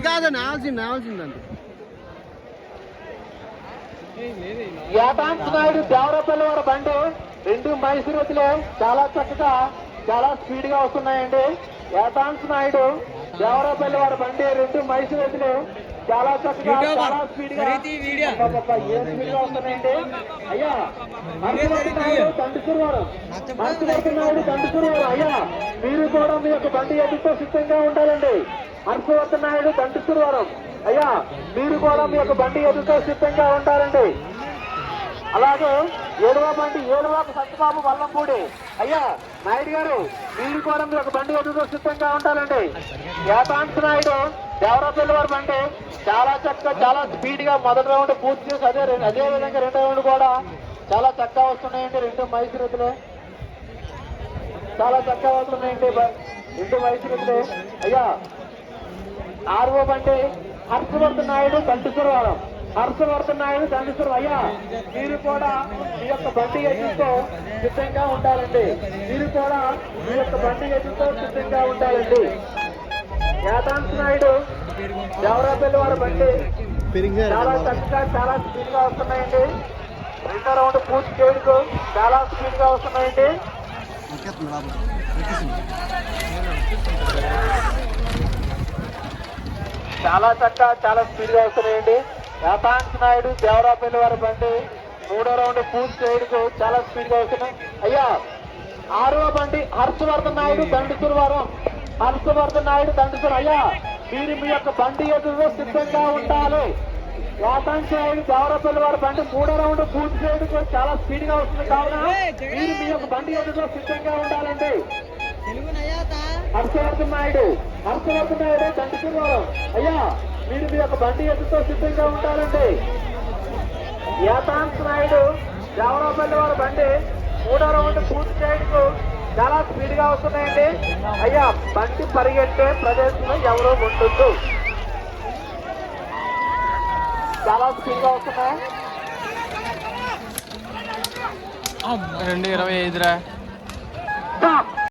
ఇది కాదని యాటాంశ నాయుడు దేవరపల్లి వారి బండి రెండు మైసూరుతులే చాలా చక్కగా చాలా స్పీడ్గా వస్తున్నాయండి. యాటాంశ నాయుడు దేవరపల్లి వారి బండి రెండు మైసూరుతులే చాలా చక్కగా చాలా స్పీడ్గా ఏం స్పీడ్గా వస్తున్నాయండి. అయ్యా హర్షవర్ధన్ నాయుడు తండ్రివారు అయ్యా మీరు కూడా మీ యొక్క బండి ఎదుగుతో సిద్ధంగా ఉండాలండి. హర్షవర్ధన్ నాయుడు తండ్రివారం అయ్యా మీరు కూడా మీ యొక్క బండి ఎదుగుతో సిద్ధంగా ఉంటారండి అలాగే ఏడవ బండి ఏడవకు సత్యబాబు వల్లంపూడి. అయ్యా నాయుడు గారు మీరు కూడా మీ యొక్క బండి ఎదుగుతో సిద్ధంగా ఉండాలండి. యాతాంశ నాయుడు దేవరాపల్లి వారి బండి. చాలా చక్కగా చాలా స్పీడ్గా మొదటి రౌండ్ పూర్తి చేసి అదే అదే విధంగా రెండో రౌండ్ కూడా చాలా చక్కగా వస్తున్నాయండి రెండు మైసూరుతులే. చాలా చక్కగా వస్తున్నాయండి రెండు మైసూరుతులే. అయ్యా ఆర్వో బండి హర్షవర్ధన్ నాయుడు దండేశ్వరవరం హర్షవర్ధన్ నాయుడు కంటిశ్వరం అయ్యా మీరు కూడా మీ యొక్క బండి ఎదుగుతో సిద్ధంగా ఉండాలండి. మీరు కూడా మీ యొక్క బండి ఎదుగుతో సిద్ధంగా ఉండాలండి. యాదాంశ నాయుడు దేవరాపల్లి వారి బండి చాలా చక్కగా చాలా స్పీడ్గా వస్తున్నాయండి. రెండో రౌండ్ పూర్తి చేయడానికి చాలా స్పీడ్గా వస్తున్నాయండి. చాలా చక్కగా చాలా స్పీడ్గా వస్తున్నాయండి. యాతాంశ నాయుడు దేవరాపల్లి వారి బండి మూడో రౌండ్ పూర్తి చేయడానికి చాలా స్పీడ్గా వస్తున్నాయి. అయ్యా ఆరవ బండి హర్షవర్ధన్ నాయుడు దండుతురవారం హర్షవర్ధన్ నాయుడు దండుసూరు. అయ్యా మీరు మీ యొక్క బండి ఎదురు సిద్ధంగా ఉండాలి. యాతాంశ నాయుడు దేవరాపల్లి వారి బండి మూడో రౌండ్ పూర్తి చేయడానికి చాలా స్పీడ్గా వస్తుంది. కావున మీరు మీ యొక్క బండి ఎదురు సిద్ధంగా ఉండాలండి. హర్షవర్ధన్ నాయుడు. హర్షవర్ధన్ నాయుడు అయ్యా మీరు మీ యొక్క బండి ఎదుతో సిద్ధంగా ఉంటారండి యాతాంశ నాయుడు దేవరాపల్లి వారి బండి మూడో రౌండ్ పూర్తి చేయడానికి చాలా స్పీడ్గా వస్తున్నాయండి. అయ్యా బండి పరిగెట్టే ప్రదేశంలో ఎవరో ఉండొద్దు చాలా స్పీడ్గా వస్తున్నాయి? రెండు ఇరవై ఐదురా!